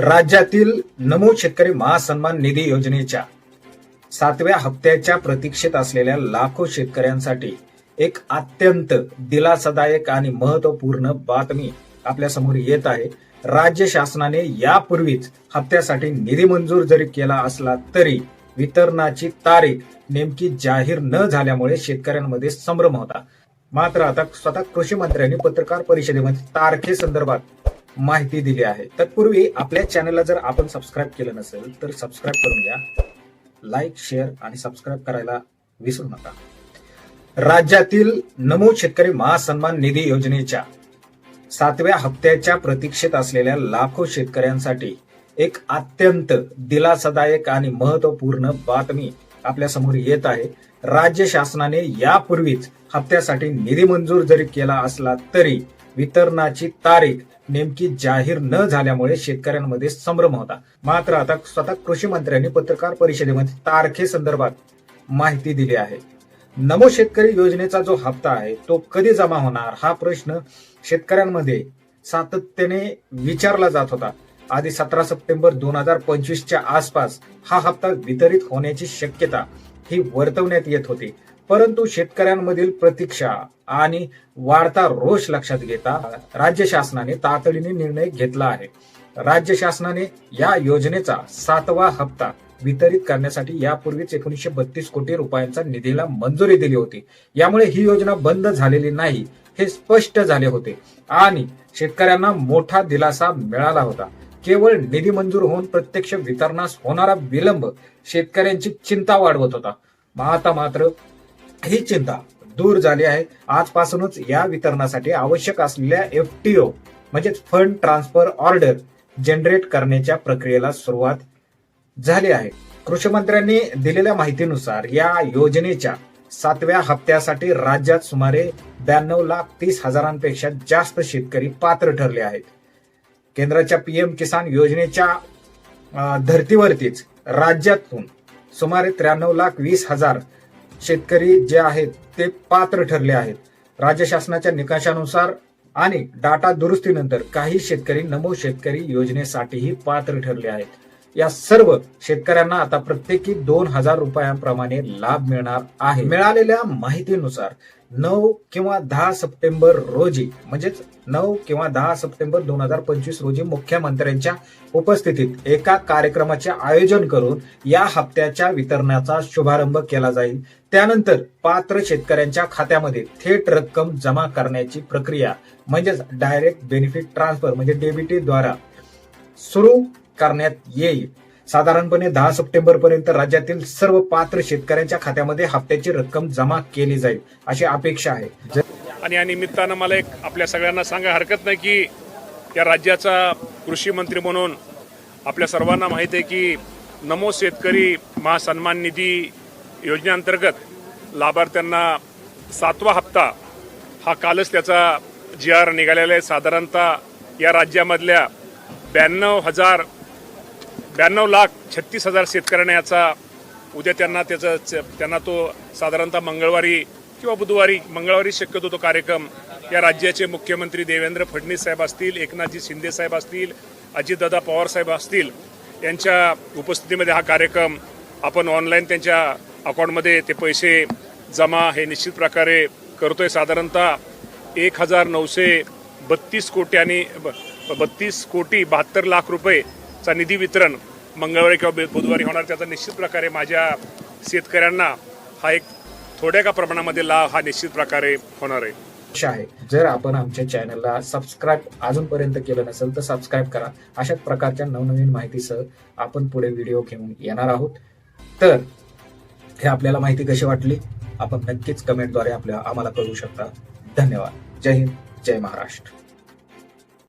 राज्यातील नमो शेतकरी महासन्मान निधी योजनेच्या सातव्या हप्त्याच्या प्रतीक्षेत असलेल्या लाखो शेतकऱ्यांसाठी एक अत्यंत दिलासादायक आणि महत्त्वपूर्ण बातमी आपल्यासमोर येत आहे. राज्य शासनाने यापूर्वीच हप्त्यासाठी निधी मंजूर जरी केला असला तरी वितरणाची तारीख नेमकी जाहीर न झाल्यामुळे शेतकऱ्यांमध्ये संभ्रम होता. मात्र आता स्वतः कृषी मंत्र्यांनी पत्रकार परिषदेमध्ये तारखेसंदर्भात माहिती दिली आहे. तत्पूर्वी आपल्या चॅनलला जर आपण सबस्क्राईब केलं नसेल तर सबस्क्राईब करून घ्या. लाईक शेअर आणि सबस्क्राईब करायला विसरू नका. राज्यातील नमो शेतकरी महासन्मान निधी योजनेच्या सातव्या हप्त्याच्या प्रतीक्षेत असलेल्या लाखो शेतकऱ्यांसाठी एक अत्यंत दिलासादायक आणि महत्त्वपूर्ण बातमी आपल्यासमोर येत आहे. राज्य शासनाने यापूर्वीच हप्त्यासाठी निधी मंजूर जरी केला असला तरी वितरणाची तारीख नेमकी जाहीर न झाल्यामुळे शेतकऱ्यांमध्ये संभ्रम होता. मात्र आता स्वतः कृषी मंत्र्यांनी पत्रकार परिषदेमध्ये तारखेसंदर्भात माहिती दिली आहे. नमो शेतकरी योजनेचा जो हप्ता आहे तो कधी जमा होणार? हा प्रश्न शेतकऱ्यांमध्ये सातत्याने विचारला जात होता. आधी सतरा सप्टेंबर दोन हजार पंचवीसच्या आसपास हा हप्ता वितरित होण्याची शक्यता ही वर्तवण्यात येत होती. परंतु शेतकऱ्यांमधील प्रतीक्षा आणि वाढता रोष लक्षात घेता राज्य शासनाने तातडीने निर्णय घेतला आहे. राज्य शासनाने या योजनेचा सातवा हप्ता वितरित करण्यासाठी यापूर्वीच एकोणीसशे बत्तीस कोटी रुपयांचा निधीला मंजुरी दिली होती. यामुळे ही योजना बंद झालेली नाही हे स्पष्ट झाले होते आणि शेतकऱ्यांना मोठा दिलासा मिळाला होता. केवळ निधी मंजूर होऊन प्रत्यक्ष वितरणास होणारा विलंब शेतकऱ्यांची चिंता वाढवत होता. आता मात्र ही चिंता दूर झाली आहे. आजपासूनच या वितरणासाठी आवश्यक असलेल्या एफटीओ म्हणजेच फंड ट्रान्सफर ऑर्डर जनरेट करण्याच्या प्रक्रियेला सुरुवात झाली आहे. कृषी मंत्र्यांनी दिलेल्या माहितीनुसार या योजनेच्या सातव्या हप्त्यासाठी राज्यात सुमारे ब्याण्णव लाख तीस हजारांपेक्षा जास्त शेतकरी पात्र ठरले आहेत. केंद्राच्या पीएम किसान योजनेच्या धर्तीवरतीच राज्यातून सुमारे त्र्याण्णव लाख वीस हजार शेतकरी जे आहेत ते पात्र ठरले आहेत. राज्य शासनाच्या निकषानुसार आणि डाटा दुरुस्तीनंतर काही शेतकरी नमो शेतकरी योजनेसाठीही पात्र ठरले आहेत. या सर्व शेतकऱ्यांना आता प्रत्येकी दोन हजार रुपयांप्रमाणे लाभ मिळणार आहे. मिळालेल्या माहितीनुसार नऊ किंवा दहा सप्टेंबर रोजी म्हणजेच नऊ किंवा दहा सप्टेंबर दोन हजार पंचवीस रोजी मुख्यमंत्र्यांच्या उपस्थितीत एका कार्यक्रमाचे आयोजन करून या हप्त्याच्या वितरणाचा शुभारंभ केला जाईल. त्यानंतर पात्र शेतकऱ्यांच्या खात्यामध्ये थेट रक्कम जमा करण्याची प्रक्रिया म्हणजेच डायरेक्ट बेनिफिट ट्रान्सफर म्हणजे डीबीटी द्वारा सुरू करण्यात येईल. साधारणपणे दहा सप्टेंबर पर्यंत राज्यातील सर्व पात्र शेतकऱ्यांच्या खात्यामध्ये हप्त्याची रक्कम जमा केली जाईल अशी अपेक्षा आहे. जर आणि या निमित्तानं मला एक आपल्या सगळ्यांना सांगा हरकत नाही की या राज्याचा कृषी मंत्री म्हणून आपल्या सर्वांना माहीत आहे की नमो शेतकरी महासन्मान निधी योजनेअंतर्गत लाभार्थ्यांना सातवा हप्ता हा कालच त्याचा जी आर निघालेला आहे. साधारणतः या राज्यामधल्या ब्याण्णव हजार ब्याण्णव लाख छत्तीस हजार शेतकऱ्यांना याचा उद्या त्यांना त्याचा त्यांना तो साधारणतः मंगळवारी किंवा बुधवारी मंगळवारी शक्यतो तो कार्यक्रम या राज्याचे मुख्यमंत्री देवेंद्र फडणवीस साहेब असतील एकनाथजी शिंदे साहेब असतील अजितदादा पवार साहेब असतील यांच्या उपस्थितीमध्ये हा कार्यक्रम आपण ऑनलाईन त्यांच्या अकाउंटमध्ये ते पैसे जमा हे निश्चित प्रकारे करतोय. साधारणतः एक हजार नऊशे बत्तीस कोटी आणि ब- बत्तीस कोटी बहात्तर लाख रुपये चा निधी वितरण मंगळवारी किंवा बे- बुधवारी होणार त्याचा निश्चित प्रकारे माझ्या शेतकऱ्यांना हा एक थोड्या का प्रमाणामध्ये लाभ हा निश्चित प्रकारे होणार आहे. आहे. जर आपण आमच्या चॅनलला सबस्क्राईब अजूनपर्यंत केलं नसेल तर सबस्क्राईब करा. अशाच प्रकारच्या नवनवीन माहितीसह आपण पुढे व्हिडिओ घेऊन येणार आहोत. तर हे आपल्याला माहिती कशी वाटली? आपण नक्कीच कमेंटद्वारे आपल्या आम्हाला कळवू शकता. धन्यवाद. जय हिंद. जय महाराष्ट्र.